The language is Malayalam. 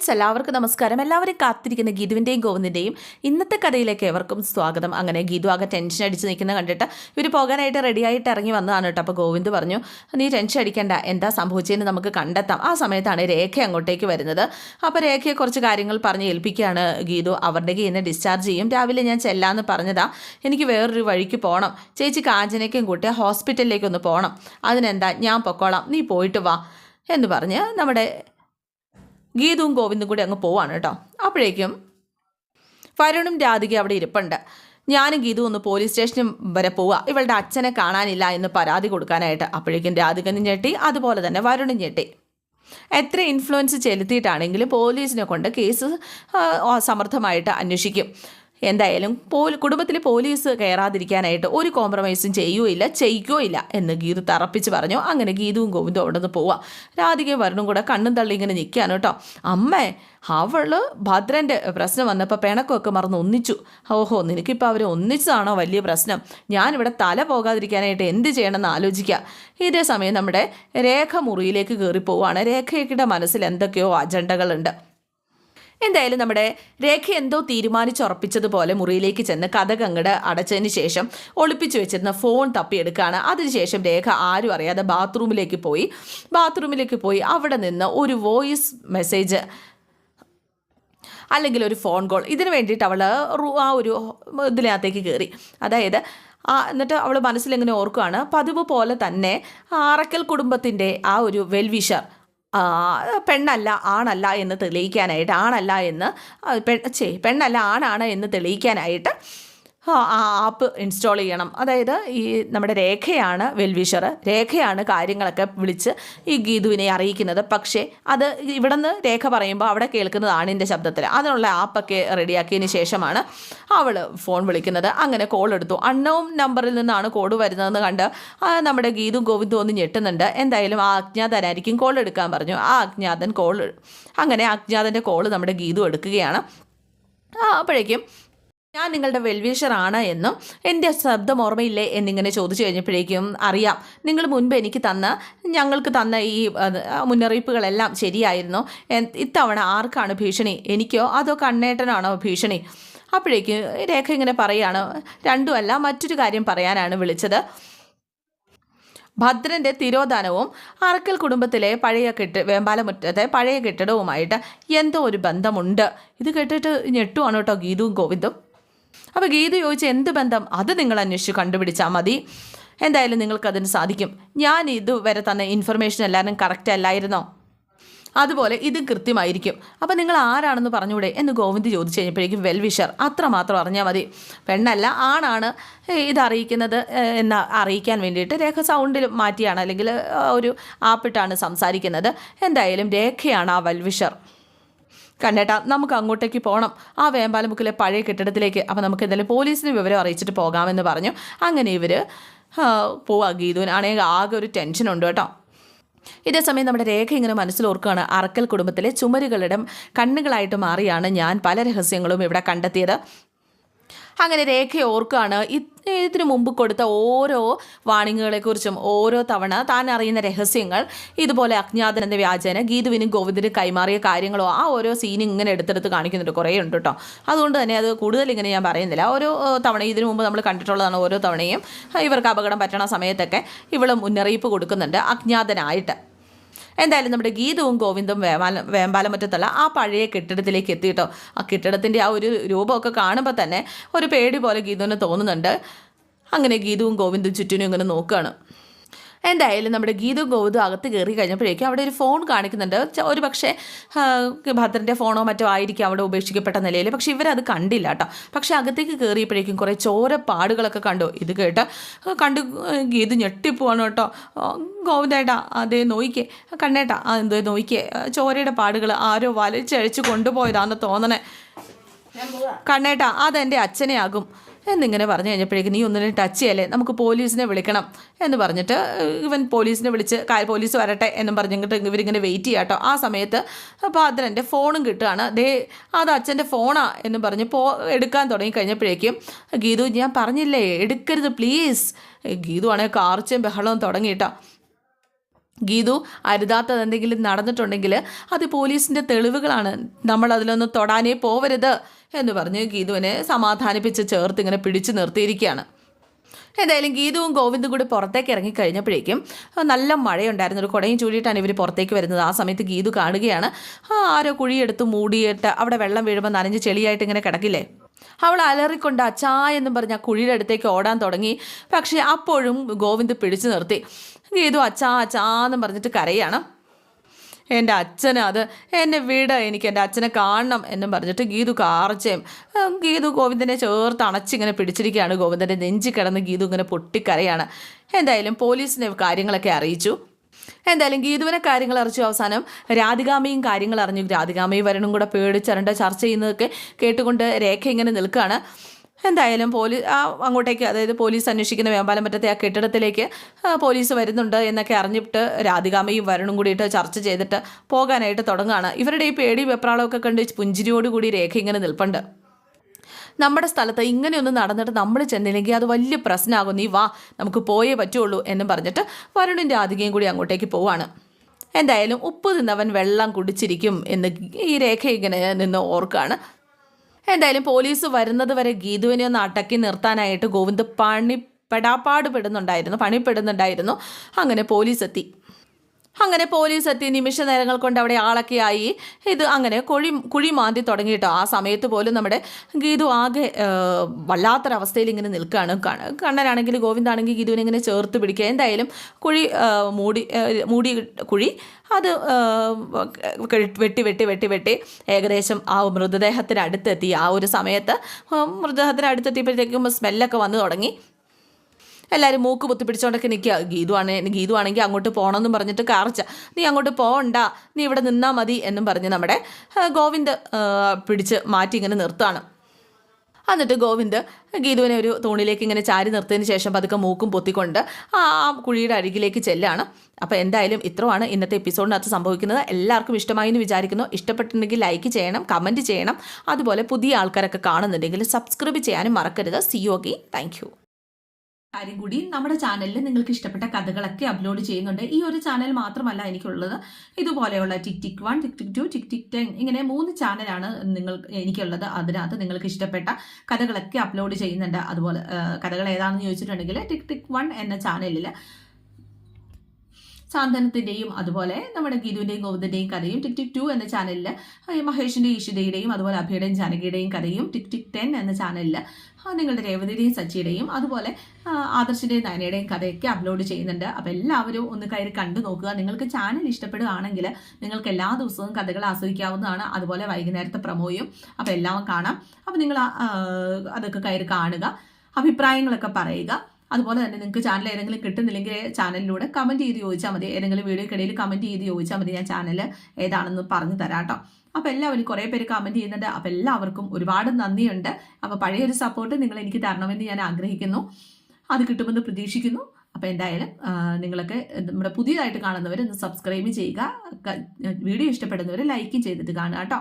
ഫ്രണ്ട്സ് എല്ലാവർക്കും നമസ്കാരം. എല്ലാവരും കാത്തിരിക്കുന്ന ഗീതുവിന്റെയും ഗോവിന്ദിന്റെയും ഇന്നത്തെ കഥയിലേക്ക് ഏവർക്കും സ്വാഗതം. അങ്ങനെ ഗീതു ആകെ ടെൻഷൻ അടിച്ച് നിൽക്കുന്ന കണ്ടിട്ട് ഇവർ പോകാനായിട്ട് റെഡിയായിട്ട് ഇറങ്ങി വന്നതാണ് കേട്ടോ. അപ്പോൾ ഗോവിന്ദ് പറഞ്ഞു നീ ടെൻഷൻ അടിക്കേണ്ട. എന്താ സംഭവിച്ചതെന്ന് നമുക്ക് കണ്ടെത്താം. ആ സമയത്താണ് രേഖ അങ്ങോട്ടേക്ക് വരുന്നത്. അപ്പോൾ രേഖയെ കുറച്ച് കാര്യങ്ങൾ പറഞ്ഞ് ഏൽപ്പിക്കുകയാണ് ഗീതു. അവരുടെ കയ്യിൽ നിന്ന് ഡിസ്ചാർജ് ചെയ്യും. രാവിലെ ഞാൻ ചെല്ലാമെന്ന് പറഞ്ഞതാ. എനിക്ക് വേറൊരു വഴിക്ക് പോകണം ചേച്ചി കാഞ്ചനയ്ക്കും കൂട്ടി ഹോസ്പിറ്റലിലേക്കൊന്ന് പോകണം അതിനെന്താ? ഞാൻ പൊക്കോളാം. നീ പോയിട്ട് വാ. എന്ന് പറഞ്ഞ് നമ്മുടെ ഗീതവും ഗോവിന്ദും കൂടി അങ്ങ് പോവാണ് കേട്ടോ. അപ്പോഴേക്കും വരുണും രാധിക അവിടെ ഇരിപ്പുണ്ട്. ഞാനും ഗീതു ഒന്ന് പോലീസ് സ്റ്റേഷനും വരെ പോവുക. ഇവളുടെ അച്ഛനെ കാണാനില്ല എന്ന് പരാതി കൊടുക്കാനായിട്ട് അപ്പോഴേക്കും രാധികനും ഞെട്ടി അതുപോലെ തന്നെ വരുണും ഞെട്ടി. എത്ര ഇൻഫ്ലുവൻസ് ചെലുത്തിയിട്ടാണെങ്കിലും പോലീസിനെ കൊണ്ട് കേസ് സമർത്ഥമായിട്ട് അന്വേഷിക്കും. എന്തായാലും പോലീ കുടുംബത്തിൽ പോലീസ് കയറാതിരിക്കാനായിട്ട് ഒരു കോംപ്രമൈസും ചെയ്യുകയില്ല ചെയ്യിക്കുകയില്ല എന്ന് ഗീതു തറപ്പിച്ച് പറഞ്ഞു. അങ്ങനെ ഗീതുവും ഗോവിന്ദും അവിടെ നിന്ന് പോവാം. രാധികയും വരണും കൂടെ കണ്ണും തള്ളി ഇങ്ങനെ നിൽക്കുകയാണ് കേട്ടോ. അമ്മേ അവൾ ഭദ്രന്റെ പ്രശ്നം വന്നപ്പോൾ പിണക്കമൊക്കെ മറന്ന് ഒന്നിച്ചു. ഓഹോ നിനക്കിപ്പോൾ അവർ ഒന്നിച്ചതാണോ വലിയ പ്രശ്നം? ഞാനിവിടെ തല പോകാതിരിക്കാനായിട്ട് എന്ത് ചെയ്യണമെന്ന് ആലോചിക്കുക. ഇതേ സമയം നമ്മുടെ രേഖ മുറിയിലേക്ക് കയറി പോവുകയാണ് രേഖയുടെ മനസ്സിൽ എന്തൊക്കെയോ അജണ്ടകളുണ്ട്. എന്തായാലും നമ്മുടെ രേഖ എന്തോ തീരുമാനിച്ചുറപ്പിച്ചതുപോലെ മുറിയിലേക്ക് ചെന്ന് കഥക് അടച്ചതിന് ശേഷം ഒളിപ്പിച്ചു വെച്ചിരുന്ന ഫോൺ തപ്പിയെടുക്കുകയാണ് അതിനുശേഷം രേഖ ആരും അറിയാതെ ബാത്റൂമിലേക്ക് പോയി. ബാത്റൂമിലേക്ക് പോയി. അവിടെ നിന്ന് ഒരു വോയിസ് മെസ്സേജ് അല്ലെങ്കിൽ ഒരു ഫോൺ കോൾ. ഇതിന് വേണ്ടിയിട്ട് അവൾ ആ ഒരു ഇതിനകത്തേക്ക് കയറി. അതായത് എന്നിട്ട് അവൾ മനസ്സിലിങ്ങനെ ഓർക്കുകയാണ് പതിവ് പോലെ തന്നെ ആറക്കൽ കുടുംബത്തിന്റെ ആ ഒരു വെൽവിഷർ പെണ്ണല്ല ആണല്ല എന്ന് തെളിയിക്കാനായിട്ട് ആണല്ല എന്ന് പെണ്ണല്ല ആണാണ് എന്ന് തെളിയിക്കാനായിട്ട് ആ ആപ്പ് ഇൻസ്റ്റാൾ ചെയ്യണം. അതായത് ഈ നമ്മുടെ രേഖയാണ് വെൽവിഷർ. രേഖയാണ് കാര്യങ്ങളൊക്കെ വിളിച്ച് ഈ ഗീതുവിനെ അറിയിക്കുന്നത്. പക്ഷേ അത് ഇവിടെ നിന്ന് രേഖ പറയുമ്പോൾ അവിടെ കേൾക്കുന്നത് ആണിന്റെ ശബ്ദത്തിൽ. അതിനുള്ള ആപ്പൊക്കെ റെഡിയാക്കിയതിന് ശേഷമാണ് അവൾ ഫോൺ വിളിക്കുന്നത്. അങ്ങനെ കോൾ എടുത്തു. അണ്ണവും നമ്പറിൽ നിന്നാണ് കോഡ് വരുന്നതെന്ന് കണ്ട് നമ്മുടെ ഗീതും ഗോവിന്ദും ഒന്ന് ഞെട്ടുന്നുണ്ട്. എന്തായാലും ആ അജ്ഞാതനായിരിക്കും കോൾ എടുക്കാൻ പറഞ്ഞു. ആ അജ്ഞാതൻ കോൾ അങ്ങനെ അജ്ഞാതന്റെ കോൾ നമ്മുടെ ഗീതു എടുക്കുകയാണ്. അപ്പോഴേക്കും ഞാൻ നിങ്ങളുടെ വെൽവിഷറാണ് എന്നും എന്റെ ശബ്ദം ഓർമ്മയില്ലേ എന്നിങ്ങനെ ചോദിച്ചു കഴിഞ്ഞപ്പോഴേക്കും അറിയാം. നിങ്ങൾ മുൻപ് എനിക്ക് തന്ന ഞങ്ങൾക്ക് തന്ന ഈ മുന്നറിയിപ്പുകളെല്ലാം ശരിയായിരുന്നു. ഇത്തവണ ആർക്കാണ് ഭീഷണി? എനിക്കോ അതോ കണ്ണേട്ടനാണോ ഭീഷണി? അപ്പോഴേക്കും രേഖ ഇങ്ങനെ പറയുകയാണ് രണ്ടുമല്ല മറ്റൊരു കാര്യം പറയാനാണ് വിളിച്ചത്. ഭദ്രന്റെ തിരോധാനവും അറക്കൽ കുടുംബത്തിലെ പഴയ കെട്ട് വേമ്പാലമുറ്റത്തെ പഴയ കെട്ടിടവുമായിട്ട് എന്തോ ഒരു ബന്ധമുണ്ട്. ഇത് കേട്ടിട്ട് ഞെട്ടുവാണ് കേട്ടോ ഗീതുവും ഗോവിന്ദും. അപ്പോൾ ഗീത ചോദിച്ച എന്ത് ബന്ധം? അത് നിങ്ങൾ അന്വേഷിച്ച് കണ്ടുപിടിച്ചാൽ മതി. എന്തായാലും നിങ്ങൾക്കതിന് സാധിക്കും. ഞാൻ ഇതുവരെ തന്നെ ഇൻഫർമേഷൻ എല്ലാവരും കറക്റ്റ് അല്ലായിരുന്നോ? അതുപോലെ ഇതും കൃത്യമായിരിക്കും. അപ്പം നിങ്ങൾ ആരാണെന്ന് പറഞ്ഞൂടെ എന്ന് ഗോവിന്ദ് ചോദിച്ചു കഴിഞ്ഞപ്പോഴേക്കും വെൽവിഷർ അത്രമാത്രം അറിഞ്ഞാൽ മതി. പെണ്ണല്ല ആണാണ് ഇത് അറിയിക്കുന്നത് എന്ന് അറിയിക്കാൻ വേണ്ടിയിട്ട് രേഖ സൗണ്ടിൽ മാറ്റിയാണ് അല്ലെങ്കിൽ ഒരു ആപ്പിട്ടാണ് സംസാരിക്കുന്നത്. എന്തായാലും രേഖയാണ് ആ വെൽവിഷർ. കണ്ടേട്ടാ നമുക്ക് അങ്ങോട്ടേക്ക് പോകണം ആ വേമ്പാലമുക്കിലെ പഴയ കെട്ടിടത്തിലേക്ക്. അപ്പം നമുക്ക് എന്തായാലും പോലീസിന് വിവരം അറിയിച്ചിട്ട് പോകാമെന്ന് പറഞ്ഞു. അങ്ങനെ ഇവർ പോവാ ഗീതുവിനാണെങ്കിൽ ആകെ ഒരു ടെൻഷനുണ്ട് കേട്ടോ. ഇതേ സമയം നമ്മുടെ രേഖ ഇങ്ങനെ മനസ്സിലോർക്കുകയാണ് അറക്കൽ കുടുംബത്തിലെ ചുമരുകളുടെ കണ്ണുകളായിട്ട് മാറിയാണ് ഞാൻ പല രഹസ്യങ്ങളും ഇവിടെ കണ്ടെത്തിയത്. അങ്ങനെ രേഖ ഓർക്കുകയാണ്. ഇത് ഇതിനു മുമ്പ് കൊടുത്ത ഓരോ വാണിങ്ങുകളെക്കുറിച്ചും ഓരോ തവണ താൻ അറിയുന്ന രഹസ്യങ്ങൾ ഇതുപോലെ അജ്ഞാതൻ എന്ന വ്യാജേന ഗീതുവിനും ഗോവിന്ദിനും കൈമാറിയ കാര്യങ്ങളോ ആ ഓരോ സീനും ഇങ്ങനെ എടുത്തെടുത്ത് കാണിക്കുന്നുണ്ട്. കുറേ ഉണ്ട് കേട്ടോ. അതുകൊണ്ട് തന്നെ അത് കൂടുതൽ ഇങ്ങനെ ഞാൻ പറയുന്നില്ല. ഓരോ തവണ ഇതിനു മുമ്പ് നമ്മൾ കണ്ടിട്ടുള്ളതാണ് ഓരോ തവണയും. ഇവർക്ക് അപകടം പറ്റണ സമയത്തൊക്കെ ഇവൾ മുന്നറിയിപ്പ് കൊടുക്കുന്നുണ്ട് അജ്ഞാതനായിട്ട്. എന്തായാലും നമ്മുടെ ഗീതവും ഗോവിന്ദും വേമാല വേമ്പാലമറ്റത്തുള്ള ആ പഴയ കെട്ടിടത്തിലേക്ക് എത്തിയിട്ടോ. ആ കെട്ടിടത്തിന്റെ ആ ഒരു രൂപമൊക്കെ കാണുമ്പോൾ തന്നെ ഒരു പേടി പോലെ ഗീതുവിന് തോന്നുന്നുണ്ട്. അങ്ങനെ ഗീതവും ഗോവിന്ദും ചുറ്റിനും ഇങ്ങനെ നോക്കുകയാണ് എന്തായാലും നമ്മുടെ ഗീതും ഗോവിന്ദും അകത്ത് കയറി കഴിഞ്ഞപ്പോഴേക്കും അവിടെ ഒരു ഫോൺ കാണിക്കുന്നുണ്ട്. ഒരു പക്ഷേ ഭദ്രന്റെ ഫോണോ മറ്റോ ആയിരിക്കും അവിടെ ഉപേക്ഷിക്കപ്പെട്ട നിലയിൽ. പക്ഷേ ഇവരത് കണ്ടില്ല കേട്ടോ. പക്ഷേ അകത്തേക്ക് കയറിയപ്പോഴേക്കും കുറേ ചോര പാടുകളൊക്കെ കണ്ടു. ഇത് കേട്ട് കണ്ട് ഗീത് ഞെട്ടിപ്പോവാണ് കേട്ടോ. ഗോവിന്ദേട്ടാ അതേ നോയിക്കേ. കണ്ടേട്ടാ ആ എന്തോ നോയിക്കേ. ചോരയുടെ പാടുകൾ ആരോ വലിച്ചഴിച്ച് കൊണ്ടുപോയതാണെന്ന് തോന്നണേ. കണ്ണേട്ടാ അതെന്റെ അച്ഛനെ ആകും എന്നിങ്ങനെ പറഞ്ഞു കഴിഞ്ഞപ്പോഴേക്കും നീ ഒന്നിനും ടച്ച് ചെയ്യല്ലേ? നമുക്ക് പോലീസിനെ വിളിക്കണം. എന്ന് പറഞ്ഞിട്ട് ഇവൻ പോലീസിനെ വിളിച്ച് പോലീസ് വരട്ടെ എന്നും പറഞ്ഞിട്ട് ഇവരിങ്ങനെ വെയിറ്റ് ചെയ്യാട്ടോ ആ സമയത്ത് ഭദ്രന്റെ ഫോണും കിട്ടുകയാണ് ദേ അത് അച്ഛന്റെ ഫോണാ എന്ന് പറഞ്ഞ് പോ എടുക്കാൻ തുടങ്ങി കഴിഞ്ഞപ്പോഴേക്കും ഗീതു ഞാൻ പറഞ്ഞില്ലേ? എടുക്കരുത് പ്ലീസ് ഗീതു ആണെങ്കിൽ കാർച്ചയും ബഹളവും തുടങ്ങിയിട്ടോ ഗീതു അരുതാത്തത് എന്തെങ്കിലും നടന്നിട്ടുണ്ടെങ്കിൽ അത് പോലീസിന്റെ തെളിവുകളാണ്. നമ്മൾ അതിലൊന്നും തൊടാനേ പോവരുത്. എന്ന് പറഞ്ഞ് ഗീതുവിനെ സമാധാനിപ്പിച്ച് ചേർത്ത് ഇങ്ങനെ പിടിച്ചു നിർത്തിയിരിക്കുകയാണ്. എന്തായാലും ഗീതുവും ഗോവിന്ദും കൂടി പുറത്തേക്ക് ഇറങ്ങി കഴിഞ്ഞപ്പോഴേക്കും നല്ല മഴയുണ്ടായിരുന്നു. ഒരു കുടയും ചൂടിയിട്ടാണ് ഇവർ പുറത്തേക്ക് വരുന്നത്. ആ സമയത്ത് ഗീതു കാണുകയാണ് ആരോ കുഴിയെടുത്ത് മൂടിയിട്ട് അവിടെ വെള്ളം വീഴുമ്പോൾ നനഞ്ഞ് ചെളിയായിട്ട് ഇങ്ങനെ കിടക്കില്ലേ? അവൾ അലറിക്കൊണ്ട് അച്ചാ എന്നും പറഞ്ഞ് ആ കുഴിയുടെ അടുത്തേക്ക് ഓടാൻ തുടങ്ങി. പക്ഷേ അപ്പോഴും ഗോവിന്ദ് പിടിച്ചു നിർത്തി. ഗീതു അച്ചാ അച്ചാ എന്നും പറഞ്ഞിട്ട് കരയാണ്. എന്റെ അച്ഛന് അത് എന്നെ വിട എനിക്ക് എന്റെ അച്ഛനെ കാണണം എന്നും പറഞ്ഞിട്ട് ഗീതു കാർച്ചയും ഗീതു ഗോവിന്ദനെ ചേർത്ത് അണച്ചിങ്ങനെ പിടിച്ചിരിക്കുകയാണ്. ഗോവിന്ദന്റെ നെഞ്ചി കിടന്ന് ഗീതു ഇങ്ങനെ പൊട്ടിക്കരയാണ്. എന്തായാലും പോലീസിനെ കാര്യങ്ങളൊക്കെ അറിയിച്ചു. എന്തായാലും ഗീതുവിനെ കാര്യങ്ങൾ അറിയിച്ചു. അവസാനം രാധികാമയും കാര്യങ്ങൾ അറിഞ്ഞു. രാധികാമയും വരണും കൂടെ പേടിച്ചരണ്ട ചർച്ച ചെയ്യുന്നതൊക്കെ കേട്ടുകൊണ്ട് രേഖ ഇങ്ങനെ നിൽക്കുകയാണ്. എന്തായാലും പോലീസ് ആ അങ്ങോട്ടേക്ക് അതായത് പോലീസ് അന്വേഷിക്കുന്ന വേമ്പാലം പറ്റത്തെ ആ കെട്ടിടത്തിലേക്ക് പോലീസ് വരുന്നുണ്ട് എന്നൊക്കെ അറിഞ്ഞിട്ട് രാധികാമയും വരുണും കൂടിയിട്ട് ചർച്ച ചെയ്തിട്ട് പോകാനായിട്ട് തുടങ്ങുകയാണ് ഇവരുടെ ഈ പേടി വെപ്രാളമൊക്കെ കണ്ട് പുഞ്ചിരിയോടുകൂടി രേഖ ഇങ്ങനെ നിൽപ്പുണ്ട്. നമ്മുടെ സ്ഥലത്ത് ഇങ്ങനെയൊന്നും നടന്നിട്ട് നമ്മൾ ചെന്നില്ലെങ്കിൽ അത് വലിയ പ്രശ്നമാകും. നീ വാ നമുക്ക് പോയേ പറ്റുള്ളൂ എന്നും പറഞ്ഞിട്ട് വരുണും രാധികയും കൂടി അങ്ങോട്ടേക്ക് പോവാണ്. എന്തായാലും ഉപ്പ് തിന്നവൻ വെള്ളം കുടിച്ചിരിക്കും എന്ന് ഈ രേഖ ഇങ്ങനെ നിന്ന് ഓർക്കാണ്. എന്തായാലും പോലീസ് വരുന്നത് വരെ ഗീതുവിനെ ഒന്ന് അടക്കി നിർത്താനായിട്ട് ഗോവിന്ദ് പണി പെടുന്നുണ്ടായിരുന്നു പണിപ്പെടുന്നുണ്ടായിരുന്നു. അങ്ങനെ പോലീസ് എത്തി. അങ്ങനെ പോലീസ് എത്തി നിമിഷ നേരങ്ങൾ കൊണ്ട് അവിടെ ആളൊക്കെ ആയി. ഇത് അങ്ങനെ കുഴി കുഴി മാന്തി തുടങ്ങിയിട്ടോ ആ സമയത്ത് പോലും നമ്മുടെ ഗീതു ആകെ വല്ലാത്തൊരവസ്ഥയിൽ ഇങ്ങനെ നിൽക്കുകയാണ്. കണ്ണ- കണ്ണനാണെങ്കിൽ ഗോവിന്ദാണെങ്കിൽ ഗീതുവിനെ ഇങ്ങനെ ചേർത്ത് പിടിക്കുക. എന്തായാലും കുഴി മൂടി മൂടി കുഴി അത് വെട്ടി വെട്ടി വെട്ടി വെട്ടി ഏകദേശം ആ മൃതദേഹത്തിന് അടുത്തെത്തി ആ ഒരു സമയത്ത് മൃതദേഹത്തിനടുത്തെത്തിയപ്പോഴത്തേക്കും സ്മെല്ലൊക്കെ വന്നു തുടങ്ങി. എല്ലാവരും മൂക്ക് പൊത്തി പിടിച്ചോണ്ടൊക്കെ നിൽക്കുക ഗീതു ഗീതുവാണെങ്കിൽ ഗീതു ആണെങ്കിൽ അങ്ങോട്ട് പോകണമെന്നും പറഞ്ഞിട്ട് കാർച്ച. നീ അങ്ങോട്ട് പോകണ്ട നീ ഇവിടെ നിന്നാൽ മതി എന്നും പറഞ്ഞ് നമ്മുടെ ഗോവിന്ദ് പിടിച്ച് മാറ്റി ഇങ്ങനെ നിർത്തുകയാണ് എന്നിട്ട് ഗോവിന്ദ് ഗീതുവിനെ ഒരു തൂണിലേക്ക് ഇങ്ങനെ ചാരി നിർത്തിയതിന് ശേഷം പതുക്കെ മൂക്കും പൊത്തിക്കൊണ്ട് ആ കുഴിയുടെ അരികിലേക്ക് ചെല്ലാണ്. അപ്പോൾ എന്തായാലും ഇത്രയാണ് ഇന്നത്തെ എപ്പിസോഡിനകത്ത് സംഭവിക്കുന്നത്. എല്ലാവർക്കും ഇഷ്ടമായി എന്ന് വിചാരിക്കുന്നു. ഇഷ്ടപ്പെട്ടിട്ടുണ്ടെങ്കിൽ ലൈക്ക് ചെയ്യണം കമന്റ് ചെയ്യണം. അതുപോലെ പുതിയ ആൾക്കാരൊക്കെ കാണുന്നുണ്ടെങ്കിൽ സബ്സ്ക്രൈബ് ചെയ്യാനും മറക്കരുത്. സി യോഗി താങ്ക് കാര്യം കൂടി. നമ്മുടെ ചാനലിൽ നിങ്ങൾക്ക് ഇഷ്ടപ്പെട്ട കഥകളൊക്കെ അപ്ലോഡ് ചെയ്യുന്നുണ്ട്. ഈ ഒരു ചാനൽ മാത്രമല്ല എനിക്കുള്ളത്. ഇതുപോലെയുള്ള tick tick one tick tick two tick tick ten ഇങ്ങനെ മൂന്ന് ചാനലാണ് നിങ്ങൾ എനിക്കുള്ളത്. അതിനകത്ത് നിങ്ങൾക്ക് ഇഷ്ടപ്പെട്ട കഥകളൊക്കെ അപ്ലോഡ് ചെയ്യുന്നുണ്ട്. അതുപോലെ കഥകൾ ഏതാണെന്ന് ചോദിച്ചിട്ടുണ്ടെങ്കിൽ ടിക് ടിക് വൺ എന്ന ചാനലിൽ സാന്ത്വനത്തിന്റെയും അതുപോലെ നമ്മുടെ ഗീതുവിന്റെയും ഗോവിന്ദന്റെയും കഥയും ടിക് ടിക് ടു എന്ന ചാനലിൽ മഹേഷിന്റെ ഈഷിതയുടെയും അതുപോലെ അഭിയുടെയും ജാനകിയുടെയും കഥയും ടിക് ടിക് ടെൻ എന്ന ചാനലിൽ നിങ്ങളുടെ രേവതിയുടെയും സച്ചിയുടെയും അതുപോലെ ആദർശിന്റെയും നയനയുടെയും കഥയൊക്കെ അപ്ലോഡ് ചെയ്യുന്നുണ്ട്. അപ്പോൾ എല്ലാവരും ഒന്ന് കയറി കണ്ടു നോക്കുക. നിങ്ങൾക്ക് ചാനൽ ഇഷ്ടപ്പെടുകയാണെങ്കിൽ നിങ്ങൾക്ക് എല്ലാ ദിവസവും കഥകൾ ആസ്വദിക്കാവുന്നതാണ്. അതുപോലെ വൈകുന്നേരത്തെ പ്രമോയും അപ്പോൾ എല്ലാം കാണാം. അപ്പോൾ നിങ്ങൾ അതൊക്കെ കയറി കാണുക. അഭിപ്രായങ്ങളൊക്കെ പറയുക. അതുപോലെ തന്നെ നിങ്ങൾക്ക് ചാനൽ ഏതെങ്കിലും കിട്ടുന്നില്ലെങ്കിൽ ചാനലിലൂടെ കമന്റ് ചെയ്ത് ചോദിച്ചാൽ മതി. ഏതെങ്കിലും വീഡിയോക്കിടയിൽ കമന്റ് ചെയ്ത് ചോദിച്ചാൽ മതി ഞാൻ ചാനൽ ഏതാണെന്ന് പറഞ്ഞു തരാം കേട്ടോ. അപ്പോൾ എല്ലാവരും കുറേ പേര് കമന്റ് ചെയ്യുന്നുണ്ട്. അപ്പോൾ എല്ലാവർക്കും ഒരുപാട് നന്ദിയുണ്ട്. അപ്പോൾ പഴയൊരു സപ്പോർട്ട് നിങ്ങൾ എനിക്ക് തരണമെന്ന് ഞാൻ ആഗ്രഹിക്കുന്നു. അത് കിട്ടുമെന്ന് പ്രതീക്ഷിക്കുന്നു. അപ്പോൾ എന്തായാലും നിങ്ങളൊക്കെ നമ്മുടെ പുതിയതായിട്ട് കാണുന്നവർ ഒന്ന് സബ്സ്ക്രൈബ് ചെയ്യുക വീഡിയോ ഇഷ്ടപ്പെടുന്നവർ ലൈക്കും ചെയ്തിട്ട് കാണുക കേട്ടോ.